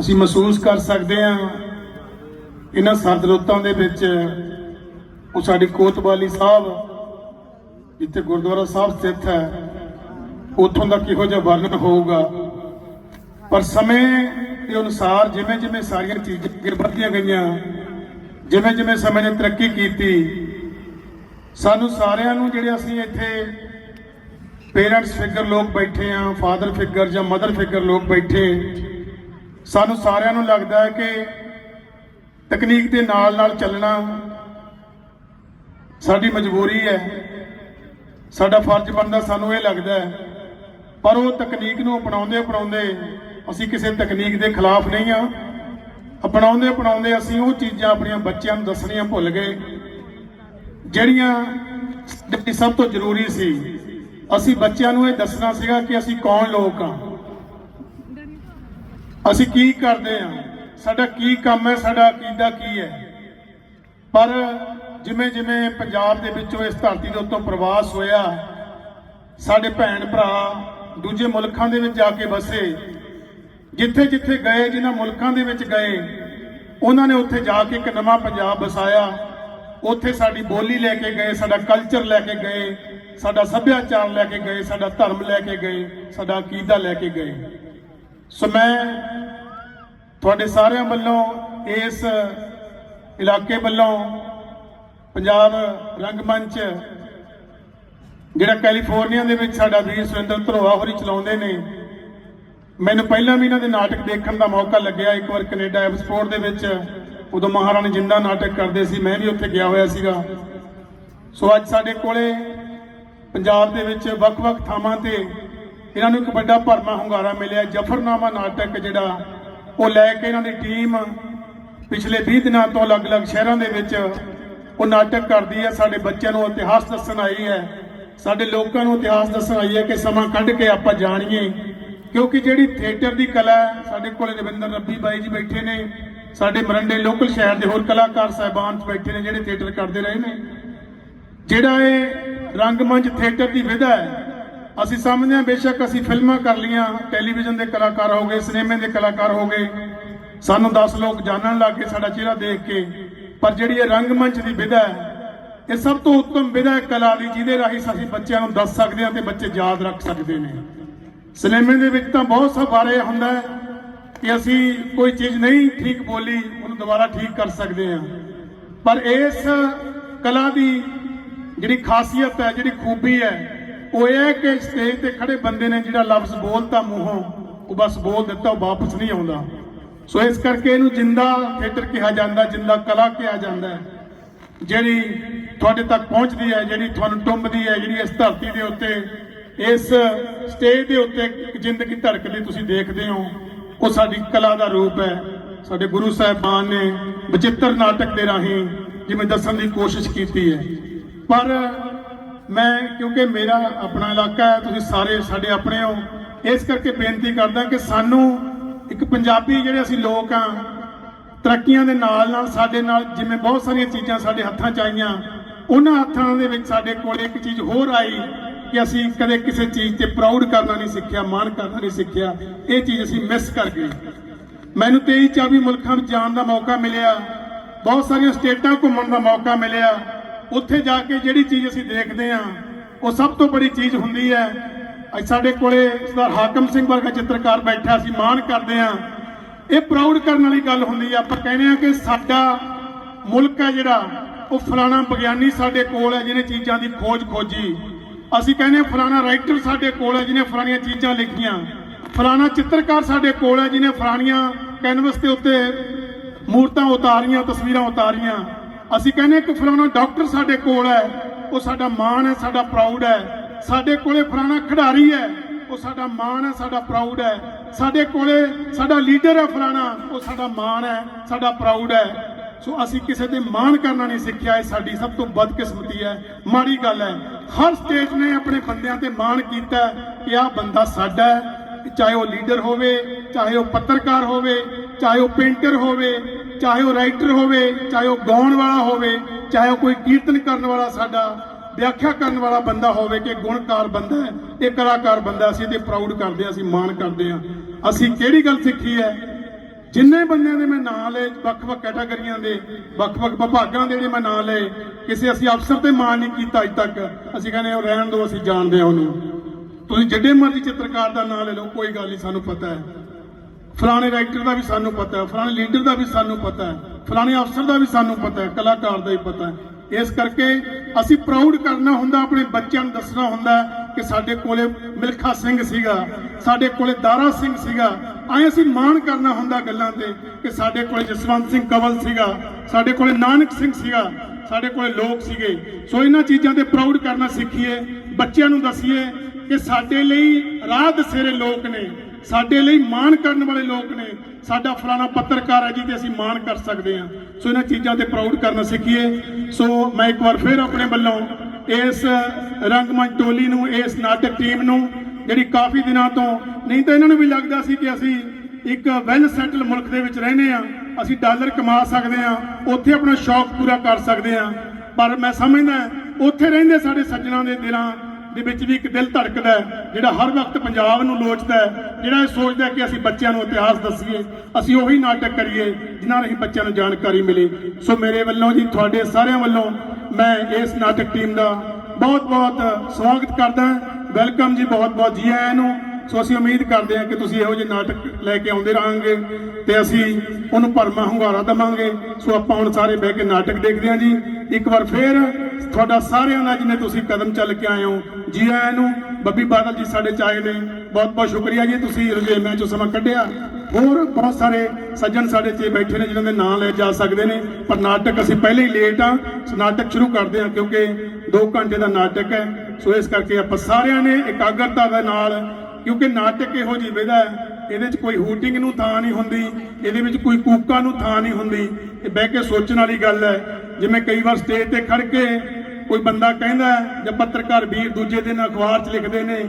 ਅਸੀਂ ਮਹਿਸੂਸ ਕਰ ਸਕਦੇ ਹਾਂ ਇਹਨਾਂ ਸਰਦ ਰੁੱਤਾਂ ਦੇ ਵਿੱਚ ਉਹ ਸਾਡੀ ਕੋਤਵਾਲੀ ਸਾਹਿਬ, ਜਿੱਥੇ ਗੁਰਦੁਆਰਾ ਸਾਹਿਬ ਸਥਿਤ ਹੈ, ਉੱਥੋਂ ਦਾ ਕਿਹੋ ਜਿਹਾ ਵਰਣਨ ਹੋਊਗਾ? ਪਰ ਸਮੇਂ ਦੇ ਅਨੁਸਾਰ ਜਿਵੇਂ ਜਿਵੇਂ ਸਾਰੀਆਂ ਚੀਜ਼ਾਂ ਅੱਗੇ ਵਧਦੀਆਂ ਗਈਆਂ ਜਿਵੇਂ ਜਿਵੇਂ ਸਮੇਂ ਨੇ ਤਰੱਕੀ ਕੀਤੀ, ਸਾਨੂੰ ਸਾਰਿਆਂ ਨੂੰ ਜਿਹੜੇ ਅਸੀਂ ਇੱਥੇ ਪੇਰੈਂਟਸ ਫਿਗਰ ਲੋਕ ਬੈਠੇ ਆ ਫਾਦਰ ਫਿਗਰ ਜਾਂ ਮਦਰ ਫਿਗਰ ਲੋਕ ਬੈਠੇ ਸਾਨੂੰ ਸਾਰਿਆਂ ਨੂੰ ਲੱਗਦਾ ਹੈ ਕਿ ਤਕਨੀਕ ਦੇ ਨਾਲ ਨਾਲ ਚੱਲਣਾ ਸਾਡੀ ਮਜਬੂਰੀ ਹੈ। ਸਾਡਾ ਫਰਜ਼ ਬਣਦਾ, ਸਾਨੂੰ ਇਹ ਲੱਗਦਾ ਹੈ। ਪਰ ਉਹ ਤਕਨੀਕ ਨੂੰ ਅਪਣਾਉਂਦੇ ਅਪਣਾਉਂਦੇ ਅਸੀਂ ਕਿਸੇ ਤਕਨੀਕ ਦੇ ਖਿਲਾਫ ਨਹੀਂ ਆ ਅਪਣਾਉਂਦੇ ਅਪਣਾਉਂਦੇ ਅਸੀਂ ਉਹ ਚੀਜ਼ਾਂ ਆਪਣੀਆਂ ਬੱਚਿਆਂ ਨੂੰ ਦੱਸਣੀਆਂ ਭੁੱਲ ਗਏ, ਜਿਹੜੀਆਂ ਸਭ ਤੋਂ ਜ਼ਰੂਰੀ ਸੀ। ਅਸੀਂ ਬੱਚਿਆਂ ਨੂੰ ਇਹ ਦੱਸਣਾ ਸੀਗਾ ਕਿ ਅਸੀਂ ਕੌਣ ਲੋਕ ਆ ਅਸੀਂ ਕੀ ਕਰਦੇ ਆ? ਸਾਡਾ ਕੀ ਕੰਮ ਹੈ? ਸਾਡਾ ਅਕੀਦਾ ਕੀ ਹੈ? ਪਰ ਜਿਵੇਂ ਜਿਵੇਂ ਪੰਜਾਬ ਦੇ ਵਿੱਚੋਂ ਇਸ ਧਰਤੀ ਦੇ ਉੱਤੋਂ ਪ੍ਰਵਾਸ ਹੋਇਆ, ਸਾਡੇ ਭੈਣ ਭਰਾ ਦੂਜੇ ਮੁਲਕਾਂ ਦੇ ਵਿੱਚ ਜਾ ਕੇ ਵਸੇ, ਜਿੱਥੇ ਜਿੱਥੇ ਗਏ, ਜਿਨ੍ਹਾਂ ਮੁਲਕਾਂ ਦੇ ਵਿੱਚ ਗਏ, ਉਹਨਾਂ ਨੇ ਉੱਥੇ ਜਾ ਕੇ ਇੱਕ ਨਵਾਂ ਪੰਜਾਬ ਵਸਾਇਆ। ਉੱਥੇ ਸਾਡੀ ਬੋਲੀ ਲੈ ਕੇ ਗਏ, ਸਾਡਾ ਕਲਚਰ ਲੈ ਕੇ ਗਏ, ਸਾਡਾ ਸੱਭਿਆਚਾਰ ਲੈ ਕੇ ਗਏ, ਸਾਡਾ ਧਰਮ ਲੈ ਕੇ ਗਏ, ਸਾਡਾ ਅਕੀਦਾ ਲੈ ਕੇ ਗਏ। ਸੋ ਮੈਂ ਤੁਹਾਡੇ ਸਾਰਿਆਂ ਵੱਲੋਂ ਇਸ ਇਲਾਕੇ ਵੱਲੋਂ ਪੰਜਾਬ ਰੰਗਮੰਚ ਜਿਹੜਾ ਕੈਲੀਫੋਰਨੀਆ ਦੇ ਵਿੱਚ ਸਾਡਾ ਵੀਰ ਸੁਰਿੰਦਰ ਧਰੋਆ ਹੋਰੀ ਚਲਾਉਂਦੇ ਨੇ, ਮੈਨੂੰ ਪਹਿਲਾਂ ਵੀ ਇਹਨਾਂ ਦੇ ਨਾਟਕ ਦੇਖਣ ਦਾ ਮੌਕਾ ਲੱਗਿਆ। ਇੱਕ ਵਾਰ ਕੈਨੇਡਾ ਐਕਸਪੋਰਟ ਦੇ ਵਿੱਚ ਉਦੋਂ ਮਹਾਰਾਣੀ ਜਿੰਦਾ ਨਾਟਕ ਕਰਦੇ ਸੀ, ਮੈਂ ਵੀ ਉੱਥੇ ਗਿਆ ਹੋਇਆ ਸੀਗਾ। ਸੋ ਅੱਜ ਸਾਡੇ ਕੋਲੇ ਪੰਜਾਬ ਦੇ ਵਿੱਚ ਵੱਖ-ਵੱਖ ਥਾਵਾਂ ਤੇ ਇਹਨਾਂ ਨੂੰ ਇੱਕ ਵੱਡਾ ਭਰਮਾ ਹੁੰਗਾਰਾ ਮਿਲਿਆ। ਜਫਰਨਾਮਾ ਨਾਟਕ ਜਿਹੜਾ, ਉਹ ਲੈ ਕੇ ਇਹਨਾਂ ਦੀ ਟੀਮ ਪਿਛਲੇ 20 ਦਿਨਾਂ ਤੋਂ ਅਲੱਗ-ਅਲੱਗ ਸ਼ਹਿਰਾਂ ਦੇ ਵਿੱਚ ਉਹ ਨਾਟਕ ਕਰਦੀ ਹੈ। ਸਾਡੇ ਬੱਚਿਆਂ ਨੂੰ ਇਤਿਹਾਸ ਦੱਸਣ ਆਈ ਹੈ। ਸਾਡੇ ਲੋਕਾਂ ਨੂੰ ਇਤਿਹਾਸ ਦੱਸਣ ਆਈ ਹੈ ਕਿ ਸਮਾਂ ਕੱਢ ਕੇ ਆਪਾਂ ਜਾਣੀਏ। ਕਿਉਂਕਿ ਜਿਹੜੀ ਥੀਏਟਰ ਦੀ ਕਲਾ ਸਾਡੇ ਕੋਲੇ ਰਵਿੰਦਰ ਰੱਬੀ ਬਾਈ ਜੀ ਬੈਠੇ ਨੇ। ਸਾਡੇ ਮਰੰਡੇ ਲੋਕਲ ਸ਼ਹਿਰ ਦੇ ਹੋਰ ਕਲਾਕਾਰ ਸਾਹਿਬਾਨ ਬੈਠੇ ਨੇ, ਜਿਹੜੇ ਥੀਏਟਰ ਕਰਦੇ ਰਹੇ ਨੇ। ਜਿਹੜਾ ਇਹ ਰੰਗਮੰਚ ਥੀਏਟਰ ਦੀ ਵਿਧਾ ਹੈ ਅਸੀਂ ਸਮਝਦੇ ਹਾਂ ਬੇਸ਼ੱਕ ਅਸੀਂ ਫਿਲਮਾਂ ਕਰ ਲੀਆਂ ਟੈਲੀਵਿਜ਼ਨ ਦੇ ਕਲਾਕਾਰ ਹੋ ਗਏ, ਸਿਨੇਮੇ ਦੇ ਕਲਾਕਾਰ ਹੋ ਗਏ। ਸਾਨੂੰ 10 ਲੋਕ ਜਾਣਨ ਲੱਗ ਗਏ ਸਾਡਾ ਚਿਹਰਾ ਦੇਖ ਕੇ। ਪਰ ਜਿਹੜੀ ਇਹ ਰੰਗਮੰਚ ਦੀ ਵਿਧਾ ਹੈ, ਇਹ ਸਭ ਤੋਂ ਉੱਤਮ ਵਿਧਾ ਹੈ ਕਲਾ ਦੀ, ਜਿਹਦੇ ਰਾਹੀਂ ਅਸੀਂ ਬੱਚਿਆਂ ਨੂੰ ਦੱਸ ਸਕਦੇ ਹਾਂ ਤੇ ਬੱਚੇ ਯਾਦ ਰੱਖ ਸਕਦੇ ਨੇ। ਸਿਨੇਮੇ ਦੇ ਵਿੱਚ ਤਾਂ ਬਹੁਤ ਸਭ ਬਾਰੇ ਹੁੰਦਾ ਹੈ ਕਿ ਅਸੀਂ ਕੋਈ ਚੀਜ਼ ਨਹੀਂ ਠੀਕ ਬੋਲੀ, ਉਹਨੂੰ ਦੁਬਾਰਾ ਠੀਕ ਕਰ ਸਕਦੇ ਹਾਂ। ਪਰ ਇਸ ਕਲਾ ਦੀ ਜਿਹੜੀ ਖਾਸੀਅਤ ਹੈ, ਜਿਹੜੀ ਖੂਬੀ ਹੈ ਉਹ ਇਹ ਹੈ ਕਿ ਸਟੇਜ ਤੇ ਖੜੇ ਬੰਦੇ ਨੇ ਜਿਹੜਾ ਲਫ਼ਜ਼ ਬੋਲਤਾ ਮੂੰਹੋਂ, ਉਹ ਬਸ ਬੋਲ ਦਿੱਤਾ, ਉਹ ਵਾਪਸ ਨਹੀਂ ਆਉਂਦਾ। ਸੋ ਇਸ ਕਰਕੇ ਇਹਨੂੰ ਜਿੰਦਾ ਥੀਏਟਰ ਕਿਹਾ ਜਾਂਦਾ, ਜਿੰਦਾ ਕਲਾ ਕਿਹਾ ਜਾਂਦਾ ਹੈ। ਜਿਹੜੀ ਤੁਹਾਡੇ ਤੱਕ ਪਹੁੰਚਦੀ ਹੈ, ਜਿਹੜੀ ਤੁਹਾਨੂੰ ਟੁੰਬਦੀ ਹੈ, ਜਿਹੜੀ ਇਸ ਧਰਤੀ ਦੇ ਉੱਤੇ, ਇਸ ਸਟੇਜ ਦੇ ਉੱਤੇ ਜ਼ਿੰਦਗੀ ਧੜਕਦੀ ਤੁਸੀਂ ਦੇਖਦੇ ਹੋ, ਉਹ ਸਾਡੀ ਕਲਾ ਦਾ ਰੂਪ ਹੈ। ਸਾਡੇ ਗੁਰੂ ਸਾਹਿਬਾਨ ਨੇ ਬਚਿੱਤਰ ਨਾਟਕ ਦੇ ਰਾਹੀਂ ਜਿਵੇਂ ਦੱਸਣ ਦੀ ਕੋਸ਼ਿਸ਼ ਕੀਤੀ ਹੈ। ਪਰ ਮੈਂ, ਕਿਉਂਕਿ ਮੇਰਾ ਆਪਣਾ ਇਲਾਕਾ ਹੈ, ਤੁਸੀਂ ਸਾਰੇ ਸਾਡੇ ਆਪਣੇ ਹੋ। ਇਸ ਕਰਕੇ ਬੇਨਤੀ ਕਰਦਾ ਕਿ ਸਾਨੂੰ ਇੱਕ ਪੰਜਾਬੀ ਜਿਹੜੇ ਅਸੀਂ ਲੋਕ ਆ ਤਰੱਕੀਆਂ ਦੇ ਨਾਲ ਨਾਲ ਸਾਡੇ ਨਾਲ ਜਿਵੇਂ ਬਹੁਤ ਸਾਰੀਆਂ ਚੀਜ਼ਾਂ ਸਾਡੇ ਹੱਥਾਂ 'ਚ ਆਈਆਂ, ਉਹਨਾਂ ਹੱਥਾਂ ਦੇ ਵਿੱਚ ਸਾਡੇ ਕੋਲ ਇੱਕ ਚੀਜ਼ ਹੋਰ ਆਈ ਕਿ ਅਸੀਂ ਕਦੇ ਕਿਸੇ ਚੀਜ਼ ਤੇ ਪ੍ਰਾਊਡ ਕਰਨਾ ਨਹੀਂ ਸਿੱਖਿਆ, ਮਾਣ ਕਰਨਾ ਨਹੀਂ ਸਿੱਖਿਆ। ਇਹ ਚੀਜ਼ ਅਸੀਂ ਮਿਸ ਕਰ ਗਏ। ਮੈਨੂੰ 23 24 ਮੁਲਕਾਂ ਵਿੱਚ ਜਾਣ ਦਾ ਮੌਕਾ ਮਿਲਿਆ। ਬਹੁਤ ਸਾਰੀਆਂ ਸਟੇਟਾਂ ਘੁੰਮਣ ਦਾ ਮੌਕਾ ਮਿਲਿਆ। ਉੱਥੇ ਜਾ ਕੇ ਜਿਹੜੀ ਚੀਜ਼ ਅਸੀਂ ਦੇਖਦੇ ਹਾਂ, ਉਹ ਸਭ ਤੋਂ ਬੜੀ ਚੀਜ਼ ਹੁੰਦੀ ਹੈ। ਅੱਜ ਸਾਡੇ ਕੋਲੇ ਸਰਦਾਰ ਹਾਕਮ ਸਿੰਘ ਵਰਗਾ ਚਿੱਤਰਕਾਰ ਬੈਠਾ ਅਸੀਂ ਮਾਣ ਕਰਦੇ ਹਾਂ। ਇਹ ਪ੍ਰਾਊਡ ਕਰਨ ਵਾਲੀ ਗੱਲ ਹੁੰਦੀ ਹੈ, ਆਪਾਂ ਕਹਿੰਦੇ ਆ ਕਿ ਸਾਡਾ ਮੁਲਕ ਹੈ ਜਿਹੜਾ, ਉਹ ਫਲਾਣਾ ਵਿਗਿਆਨੀ ਸਾਡੇ ਕੋਲ ਹੈ ਜਿਹਨੇ ਚੀਜ਼ਾਂ ਦੀ ਖੋਜ ਖੋਜੀ। ਅਸੀਂ ਕਹਿੰਦੇ ਹਾਂ ਫਲਾਣਾ ਰਾਈਟਰ ਸਾਡੇ ਕੋਲ ਹੈ ਜਿਹਨੇ ਫਲਾਣੀਆਂ ਚੀਜ਼ਾਂ ਲਿਖੀਆਂ। ਫਲਾਣਾ ਚਿੱਤਰਕਾਰ ਸਾਡੇ ਕੋਲ ਹੈ ਜਿਹਨੇ ਫਲਾਣੀਆਂ ਕੈਨਵਸ ਦੇ ਉੱਤੇ ਮੂਰਤਾਂ ਉਤਾਰੀਆਂ, ਤਸਵੀਰਾਂ ਉਤਾਰੀਆਂ। ਅਸੀਂ ਕਹਿੰਦੇ ਕਿ ਫਲਾਣਾ ਡਾਕਟਰ ਸਾਡੇ ਕੋਲ ਹੈ, ਉਹ ਸਾਡਾ ਮਾਣ ਹੈ, ਸਾਡਾ ਪ੍ਰਾਊਡ ਹੈ। ਸਾਡੇ ਕੋਲੇ ਫਲਾਣਾ ਖਿਡਾਰੀ ਹੈ, ਉਹ ਸਾਡਾ ਮਾਣ ਹੈ, ਸਾਡਾ ਪ੍ਰਾਊਡ ਹੈ। ਸਾਡੇ ਕੋਲੇ ਸਾਡਾ ਲੀਡਰ ਹੈ ਫਲਾਣਾ, ਉਹ ਸਾਡਾ ਮਾਣ ਹੈ, ਸਾਡਾ ਪ੍ਰਾਊਡ ਹੈ। ਸੋ ਅਸੀਂ ਕਿਸੇ ਤੇ ਮਾਣ ਕਰਨਾ ਨਹੀਂ ਸਿੱਖਿਆ, ਇਹ ਸਾਡੀ ਸਭ ਤੋਂ ਬਦਕਿਸਮਤੀ ਹੈ। ਮਾੜੀ ਗੱਲ ਹੈ, ਹਰ ਸਟੇਜ ਨੇ ਆਪਣੇ ਬੰਦਿਆਂ ਤੇ ਮਾਣ ਕੀਤਾ ਕਿ ਆਹ ਬੰਦਾ ਸਾਡਾ ਹੈ। ਚਾਹੇ ਉਹ ਲੀਡਰ ਹੋਵੇ, ਚਾਹੇ ਉਹ ਪੱਤਰਕਾਰ ਹੋਵੇ, ਚਾਹੇ ਉਹ ਪੇਂਟਰ ਹੋਵੇ ਚਾਹੇ ਉਹ ਰਾਈਟਰ ਹੋਵੇ, ਚਾਹੇ ਉਹ ਗਾਉਣ ਵਾਲਾ ਹੋਵੇ, ਚਾਹੇ ਉਹ ਕੋਈ ਕੀਰਤਨ ਕਰਨ ਵਾਲਾ ਸਾਡਾ, ਵਿਆਖਿਆ ਕਰਨ ਵਾਲਾ ਬੰਦਾ ਹੋਵੇ ਕਿ ਗੁਣਕਾਰ ਬੰਦਾ ਹੈ, ਇਹ ਕਲਾਕਾਰ ਬੰਦਾ ਅਸੀਂ ਤੇ ਪ੍ਰਾਊਡ ਕਰਦੇ ਹਾਂ, ਅਸੀਂ ਮਾਣ ਕਰਦੇ ਹਾਂ। ਅਸੀਂ ਕਿਹੜੀ ਗੱਲ ਸਿੱਖੀ ਹੈ? ਜਿੰਨੇ ਬੰਦਿਆਂ ਦੇ ਮੈਂ ਨਾਂ ਲਏ, ਵੱਖ-ਵੱਖ ਕੈਟਾਗਰੀਆਂ ਦੇ, ਵੱਖ-ਵੱਖ ਵਿਭਾਗਾਂ ਦੇ ਜਿਹੜੇ ਮੈਂ ਨਾਂ ਲਏ, ਕਿਸੇ ਅਸੀਂ ਅਫਸਰ ਤੇ ਮਾਣ ਨਹੀਂ ਕੀਤਾ ਅਜ ਤੱਕ, ਅਸੀਂ ਕਹਿੰਦੇ ਉਹ ਰਹਿਣ ਦਿਓ, ਅਸੀਂ ਜਾਣਦੇ ਹਾਂ ਉਹਨੂੰ। ਤੁਸੀਂ ਜਿੱਡੇ ਮਰਜ਼ੀ ਚਿੱਤਰਕਾਰ ਦਾ ਨਾਂ ਲੈ ਲਓ, ਕੋਈ ਗੱਲ ਨਹੀਂ, ਸਾਨੂੰ ਪਤਾ ਹੈ। ਫਲਾਣੇ ਰਾਈਟਰ ਦਾ ਵੀ ਸਾਨੂੰ ਪਤਾ ਹੈ, ਫਲਾਣੇ ਲੀਡਰ ਦਾ ਵੀ ਸਾਨੂੰ ਪਤਾ ਹੈ, ਫਲਾਣੇ ਅਫਸਰ ਦਾ ਵੀ ਸਾਨੂੰ ਪਤਾ ਹੈ, ਕਲਾਕਾਰ ਦਾ ਵੀ ਪਤਾ ਹੈ। ਇਸ ਕਰਕੇ ਅਸੀਂ ਪ੍ਰਾਊਡ ਕਰਨਾ ਹੁੰਦਾ, ਆਪਣੇ ਬੱਚਿਆਂ ਨੂੰ ਦੱਸਣਾ ਹੁੰਦਾ ਕਿ ਸਾਡੇ ਕੋਲੇ ਮਿਲਖਾ ਸਿੰਘ ਸੀਗਾ, ਸਾਡੇ ਕੋਲੇ ਦਾਰਾ ਸਿੰਘ ਸੀਗਾ। ਐਂ ਅਸੀਂ ਮਾਣ ਕਰਨਾ ਹੁੰਦਾ ਗੱਲਾਂ ਤੇ ਕਿ ਸਾਡੇ ਕੋਲੇ ਜਸਵੰਤ ਸਿੰਘ ਕਵਲ ਸੀਗਾ, ਸਾਡੇ ਕੋਲੇ ਨਾਨਕ ਸਿੰਘ ਸੀਗਾ, ਸਾਡੇ ਕੋਲੇ ਲੋਕ ਸੀਗੇ। ਸੋ ਇਹਨਾਂ ਚੀਜ਼ਾਂ ਤੇ ਪ੍ਰਾਊਡ ਕਰਨਾ ਸਿੱਖੀਏ, ਬੱਚਿਆਂ ਨੂੰ ਦਸੀਏ ਕਿ ਸਾਡੇ ਲਈ ਰਾਹ ਦਸੇਰੇ ਲੋਕ ਨੇ। ਸਾਡੇ ਲਈ ਮਾਣ ਕਰਨ ਵਾਲੇ ਲੋਕ ਨੇ। ਸਾਡਾ ਫਲਾਣਾ ਪੱਤਰਕਾਰ ਹੈ ਜੀ, ਤੇ ਅਸੀਂ ਮਾਣ ਕਰ ਸਕਦੇ ਹਾਂ। ਸੋ ਇਹਨਾਂ ਚੀਜ਼ਾਂ ਤੇ ਪ੍ਰਾਊਡ ਕਰਨਾ ਸਿੱਖੀਏ। ਸੋ ਮੈਂ ਇੱਕ ਵਾਰ ਫਿਰ ਆਪਣੇ ਵੱਲੋਂ ਇਸ ਰੰਗਮੰਚ ਟੋਲੀ ਨੂੰ, ਇਸ ਨਾਟਕ ਟੀਮ ਨੂੰ, ਜਿਹੜੀ ਕਾਫੀ ਦਿਨਾਂ ਤੋਂ, ਨਹੀਂ ਤਾਂ ਇਹਨਾਂ ਨੂੰ ਵੀ ਲੱਗਦਾ ਸੀ ਕਿ ਅਸੀਂ ਇੱਕ ਵੈਲ ਸੈਟਲ ਮੁਲਕ ਦੇ ਵਿੱਚ ਰਹਿੰਦੇ ਆ ਅਸੀਂ ਡਾਲਰ ਕਮਾ ਸਕਦੇ ਆ ਉੱਥੇ ਆਪਣਾ ਸ਼ੌਕ ਪੂਰਾ ਕਰ ਸਕਦੇ ਆ ਪਰ ਮੈਂ ਸਮਝਦਾ ਉੱਥੇ ਰਹਿੰਦੇ ਸਾਡੇ ਸੱਜਣਾ ਦੇ ਦਿਲਾਂ ਦੇ ਵਿੱਚ ਵੀ ਇੱਕ ਦਿਲ ਧੜਕਦਾ ਜਿਹੜਾ ਹਰ ਵਕਤ ਪੰਜਾਬ ਨੂੰ ਲੋਚਦਾ ਜਿਹੜਾ ਇਹ ਸੋਚਦਾ ਕਿ ਅਸੀਂ ਬੱਚਿਆਂ ਨੂੰ ਇਤਿਹਾਸ ਦੱਸੀਏ, ਅਸੀਂ ਉਹੀ ਨਾਟਕ ਕਰੀਏ, ਜਿਨ੍ਹਾਂ ਰਾਹੀਂ ਬੱਚਿਆਂ ਨੂੰ ਜਾਣਕਾਰੀ ਮਿਲੇ। ਸੋ ਮੇਰੇ ਵੱਲੋਂ ਜੀ, ਤੁਹਾਡੇ ਸਾਰਿਆਂ ਵੱਲੋਂ ਮੈਂ ਇਸ ਨਾਟਕ ਟੀਮ ਦਾ ਬਹੁਤ ਬਹੁਤ ਸਵਾਗਤ ਕਰਦਾ ਵੈਲਕਮ ਜੀ ਬਹੁਤ ਬਹੁਤ ਜੀ ਆਇਆਂ ਨੂੰ। ਸੋ ਅਸੀਂ ਉਮੀਦ ਕਰਦੇ ਹਾਂ ਕਿ ਤੁਸੀਂ ਇਹੋ ਜਿਹੇ ਨਾਟਕ ਲੈ ਕੇ ਆਉਂਦੇ ਰਹਾਂਗੇ ਤੇ ਅਸੀਂ ਉਹਨੂੰ ਭਰਮਾ ਹੁੰਗਾਰਾ ਦੇਵਾਂਗੇ। ਸੋ ਆਪਾਂ ਹੁਣ ਸਾਰੇ ਬਹਿ ਕੇ ਨਾਟਕ ਦੇਖਦੇ ਹਾਂ ਜੀ। ਇੱਕ ਵਾਰ ਫੇਰ ਤੁਹਾਡਾ ਸਾਰਿਆਂ ਦਾ ਜਿਹਨੇ ਤੁਸੀਂ ਕਦਮ ਚੱਲ ਕੇ ਆਏ ਹੋ ਜੀ ਆਇਆਂ ਨੂੰ, ਬੱਬੀ ਬਾਦਲ ਜੀ ਸਾਡੇ ਚਾਹੇ ਨੇ। ਬਹੁਤ ਬਹੁਤ ਸ਼ੁਕਰੀਆ ਜੀ, ਤੁਸੀਂ ਰੁਝੇਵਿਆਂ ਚੋਂ ਸਮਾਂ ਕੱਢਿਆ। ਹੋਰ ਬਹੁਤ ਸਾਰੇ ਸੱਜਣ ਸਾਡੇ 'ਚ ਬੈਠੇ ਨੇ, ਜਿਨ੍ਹਾਂ ਦੇ ਨਾਂ ਲੈ ਜਾ ਸਕਦੇ ਨੇ। ਪਰ ਨਾਟਕ ਅਸੀਂ ਪਹਿਲੇ ਹੀ ਲੇਟ ਆ ਸੋ ਨਾਟਕ ਸ਼ੁਰੂ ਕਰਦੇ ਹਾਂ, ਕਿਉਂਕਿ 2 ਘੰਟੇ ਦਾ ਨਾਟਕ ਹੈ। ਸੋ ਇਸ ਕਰਕੇ ਆਪਾਂ ਸਾਰਿਆਂ ਨੇ ਇਕਾਗਰਤਾ ਦੇ ਨਾਲ, ਕਿਉਂਕਿ ਨਾਟਕ ਇਹੋ ਜਿਹੀ ਵਿਧਾ ਹੈ, ਇਹਦੇ 'ਚ ਕੋਈ ਹੂਟਿੰਗ ਨੂੰ ਥਾਂ ਨਹੀਂ ਹੁੰਦੀ, ਇਹਦੇ ਵਿੱਚ ਕੋਈ ਕੂਕਾਂ ਨੂੰ ਥਾਂ ਨਹੀਂ ਹੁੰਦੀ। ਇਹ ਬਹਿ ਕੇ ਸੋਚਣ ਵਾਲੀ ਗੱਲ ਹੈ, ਜਿਵੇਂ ਕਈ ਵਾਰ ਸਟੇਜ ਤੇ ਖੜ ਕੇ ਕੋਈ ਬੰਦਾ ਕਹਿੰਦਾ ਜਾਂ ਪੱਤਰਕਾਰ ਵੀਰ ਦੂਜੇ ਦਿਨ ਅਖਬਾਰ 'ਚ ਲਿਖਦੇ ਨੇ